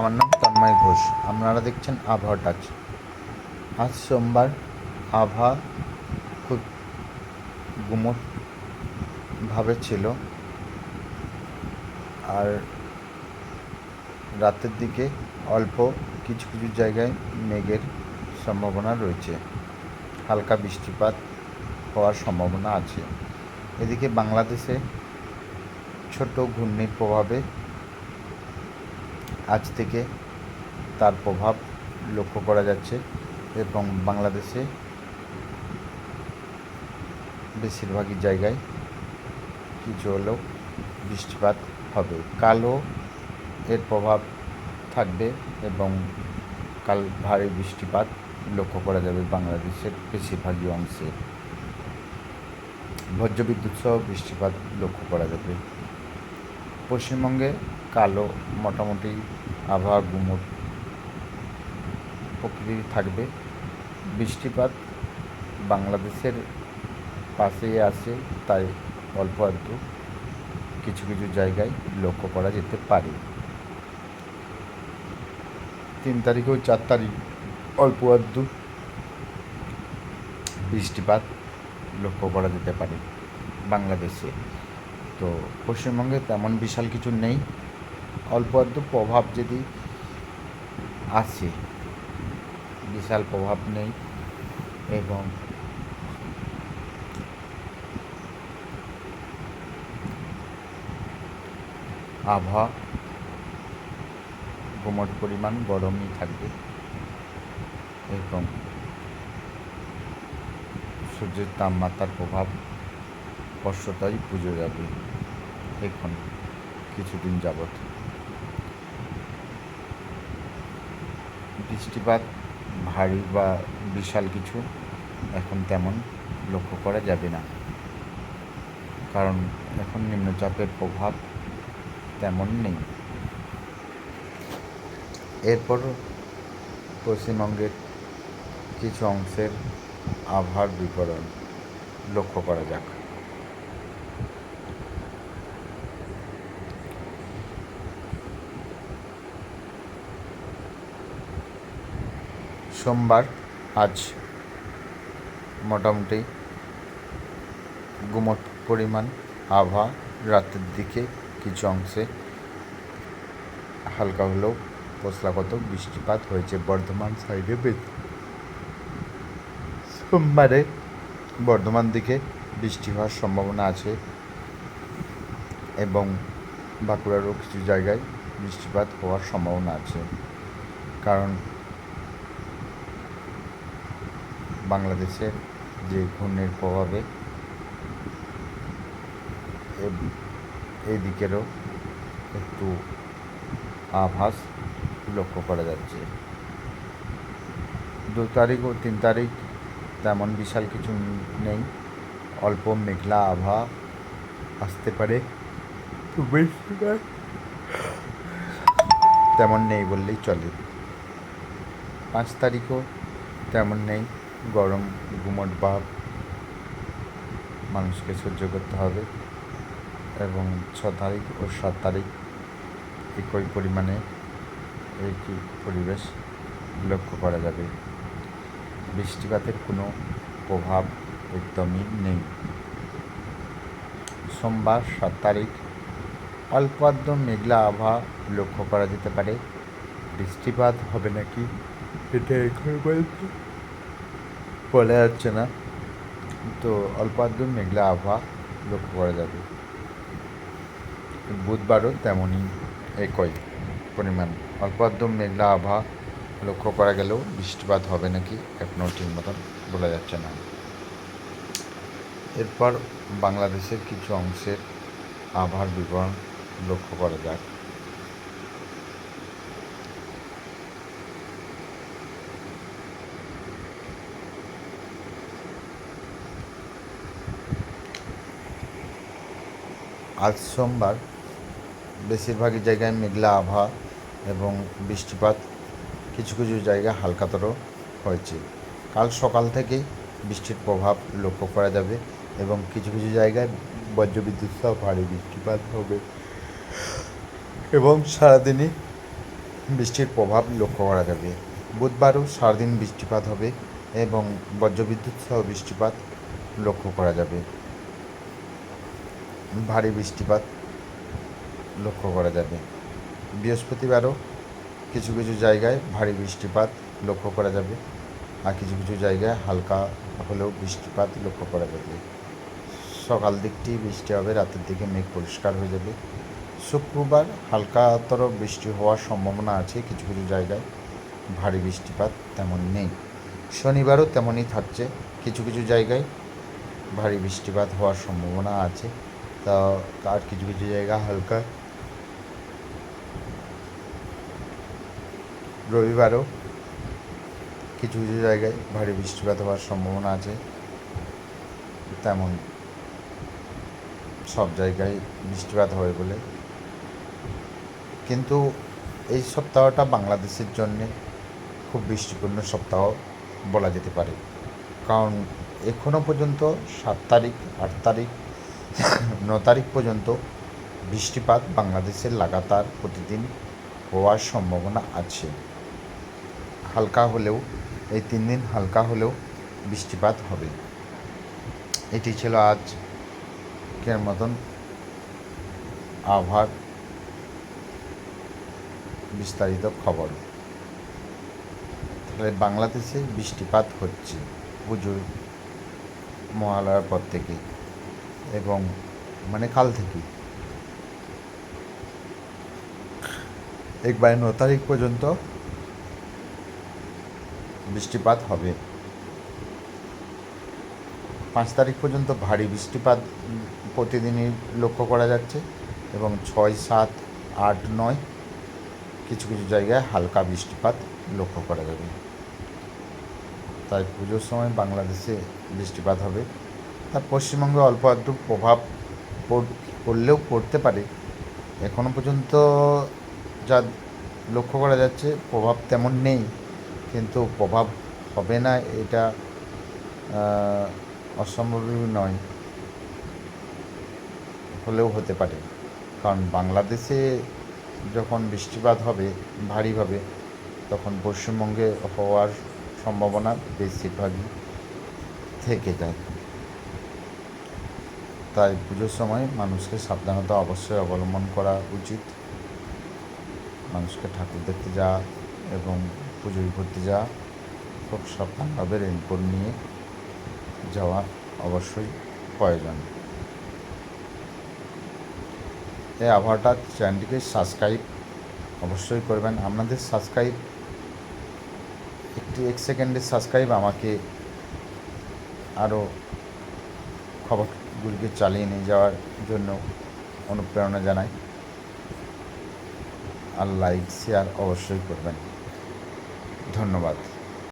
আমার নাম তন্ময় ঘোষ। আপনারা দেখছেন আবহাওয়া টাচ। আজ সোমবার আবহাওয়া খুব গুমটভাবে ছিল। আর রাতের দিকে অল্প কিছু কিছু জায়গায় মেঘের সম্ভাবনা রয়েছে। হালকা বৃষ্টিপাত হওয়ার সম্ভাবনা আছে। এদিকে বাংলাদেশে ছোট ঘূর্ণির প্রভাবে আজ থেকে তার প্রভাব লক্ষ্য করা যাচ্ছে এবং বাংলাদেশে বেশিরভাগই জায়গায় কিছু হলেও বৃষ্টিপাত হবে। কালও এর প্রভাব থাকবে এবং কাল ভারী বৃষ্টিপাত লক্ষ্য করা যাবে বাংলাদেশের বেশিরভাগই অংশে। বজ্রবিদ্যুৎ সহ বৃষ্টিপাত লক্ষ্য করা যাবে। পশ্চিমবঙ্গে কালো, মোটামুটি আবহাওয়া গুমট প্রকৃতি থাকবে। বৃষ্টিপাত বাংলাদেশের পাশেই আছে, তাই অল্প আধটু কিছু কিছু জায়গায় লক্ষ্য করা যেতে পারে। তিন তারিখ ও চার তারিখ অল্প আধটু বৃষ্টিপাত লক্ষ্য করা যেতে পারে বাংলাদেশে। তো পশ্চিমবঙ্গে তেমন বিশাল কিছু নেই। অল্প আধটু প্রভাব যদি আসে বিশাল প্রভাব নেই এবং আবহাওয়া গুমট পরিমাণ গরমই থাকবে এবং সূর্যের তাপমাত্রার প্রভাব স্পষ্টতই বুঝে যাবে এখন কিছুদিন যাবৎ। বৃষ্টিপাত, ভারী বা বিশাল কিছু এখন তেমন লক্ষ্য করা যাবে না। কারণ এখন নিম্নচাপের প্রভাব তেমন নেই। এরপর পশ্চিমবঙ্গের কিছু অংশের আবহাওয়ার বিবরণ লক্ষ্য করা যাক। সোমবার আজ মোটামুটি গুমট পরিমাণ আবহাওয়া রাতের দিকে কিছু অংশে হালকা হলেও পশলাগত বৃষ্টিপাত হয়েছে বর্ধমান সাইডে সোমবারে বর্ধমান দিকে বৃষ্টি হওয়ার সম্ভাবনা আছে এবং বাঁকুড়ারও কিছু জায়গায় বৃষ্টিপাত হওয়ার সম্ভাবনা আছে। কারণ বাংলাদেশের যে ঘূর্ণির প্রভাবে এই দিকেরও একটু আভাস লক্ষ্য করা যাচ্ছে। দু তারিখ ও তিন তারিখ তেমন বিশাল কিছু নেই, অল্প মেঘলা আভা আসতে পারে। তেমন নেই বললেই চলে। পাঁচ তারিখও তেমন নেই। গরম গুমট ভাব মানুষকে সহ্য করতে হবে এবং ছ তারিখ ও সাত তারিখ একই পরিমাণে একই পরিবেশ লক্ষ্য করা যাবে। বৃষ্টিপাতের কোনো প্রভাব একদমই নেই। সোমবার সাত তারিখ অল্প আদ্য মেঘলা আবহাওয়া লক্ষ্য করা যেতে পারে। বৃষ্টিপাত হবে নাকি? এটা এখন বলতে বলা যাচ্ছে না। তো অল্প আদ্য মেঘলা আবহাওয়া লক্ষ্য করা যাবে। বুধবারও তেমনই একই পরিমাণ। অল্প আদ্য মেঘলা আবহাওয়া লক্ষ্য করা গেলেও বৃষ্টিপাত হবে নাকি এখনও ঠিক মতন বলা যাচ্ছে না। এরপর বাংলাদেশের কিছু অংশের আবহাওয়ার বিবরণ লক্ষ্য করা যাক। আজ সোমবার বেশিরভাগই জায়গায় মেঘলা আবহাওয়া এবং বৃষ্টিপাত কিছু কিছু জায়গায় হালকাতর হয়েছে। কাল সকাল থেকেই বৃষ্টির প্রভাব লক্ষ্য করা যাবে এবং কিছু কিছু জায়গায় বজ্রবিদ্যুৎ সহ ভারী বৃষ্টিপাত হবে এবং সারাদিনই বৃষ্টির প্রভাব লক্ষ্য করা যাবে। বুধবারও সারাদিন বৃষ্টিপাত হবে এবং বজ্রবিদ্যুৎ সহ বৃষ্টিপাত লক্ষ্য করা যাবে। ভারী বৃষ্টিপাত লক্ষ্য করা যাবে। বৃহস্পতিবারও কিছু কিছু জায়গায় ভারী বৃষ্টিপাত লক্ষ্য করা যাবে আর কিছু কিছু জায়গায় হালকা হলেও বৃষ্টিপাত লক্ষ্য করা যাবে। সকাল দিকটি বৃষ্টি হবে, রাতের দিকে মেঘ পরিষ্কার হয়ে যাবে। শুক্রবার হালকাতর বৃষ্টি হওয়ার সম্ভাবনা আছে, কিছু কিছু জায়গায় ভারী বৃষ্টিপাত তেমন নেই। শনিবারও তেমনই থাকছে, কিছু কিছু জায়গায় ভারী বৃষ্টিপাত হওয়ার সম্ভাবনা আছে। তা আর কিছু কিছু জায়গা হালকা। রবিবারও কিছু কিছু জায়গায় ভারী বৃষ্টিপাত হওয়ার সম্ভাবনা আছে। তেমন সব জায়গায় বৃষ্টিপাত হবে বলে। কিন্তু এই সপ্তাহটা বাংলাদেশের জন্যে খুব বৃষ্টিপূর্ণ সপ্তাহ বলা যেতে পারে। কারণ এখনও পর্যন্ত সাত তারিখ, আট তারিখ ন তারিখ পর্যন্ত বৃষ্টিপাত বাংলাদেশের লাগাতার প্রতিদিন হওয়ার সম্ভাবনা আছে। হালকা হলেও, এই তিন দিন হালকা হলেও বৃষ্টিপাত হবে। এটি ছিল আজকের মতন আবহাওয়ার বিস্তারিত খবর। তাহলে বাংলাদেশে বৃষ্টিপাত হচ্ছে। পুজোর মহালয়ার পর থেকে। এবং মানে কাল থেকে। একবার ন তারিখ পর্যন্ত বৃষ্টিপাত হবে। পাঁচ তারিখ পর্যন্ত ভারী বৃষ্টিপাত প্রতিদিনই লক্ষ্য করা যাচ্ছে এবং ছয়, সাত, আট, নয় কিছু কিছু জায়গায় হালকা বৃষ্টিপাত লক্ষ্য করা যাবে। তাই পুজোর সময় বাংলাদেশে বৃষ্টিপাত হবে। আর পশ্চিমবঙ্গে অল্প একটু প্রভাব পড়- পড়লেও পড়তে পারে। এখনও পর্যন্ত যা লক্ষ্য করা যাচ্ছে, প্রভাব তেমন নেই। কিন্তু প্রভাব হবে না এটা অসম্ভবই নয়। হলেও হতে পারে। কারণ বাংলাদেশে যখন বৃষ্টিপাত হবে ভারীভাবে তখন পশ্চিমবঙ্গে হওয়ার সম্ভাবনা বেশিরভাগই থেকে যায়। তাই পুজোর সময় মানুষকে সাবধানতা অবশ্যই অবলম্বন করা উচিত। মানুষকে ঠাকুর দেখতে যাওয়া এবং পুজোয় করতে যাওয়া খুব সাবধানভাবে রেনকোট নিয়ে যাওয়া অবশ্যই প্রয়োজন। এই আবহাওয়াটা চ্যানেলটিকে সাবস্ক্রাইব অবশ্যই করবেন। আপনাদের সাবস্ক্রাইব একটি এক সেকেন্ডের সাবস্ক্রাইব আমাকে আরও খবরগুলিকে চালিয়ে নিয়ে যাওয়ার জন্য অনুপ্রেরণা জানাই। আর লাইক শেয়ার অবশ্যই করবেন। ধন্যবাদ।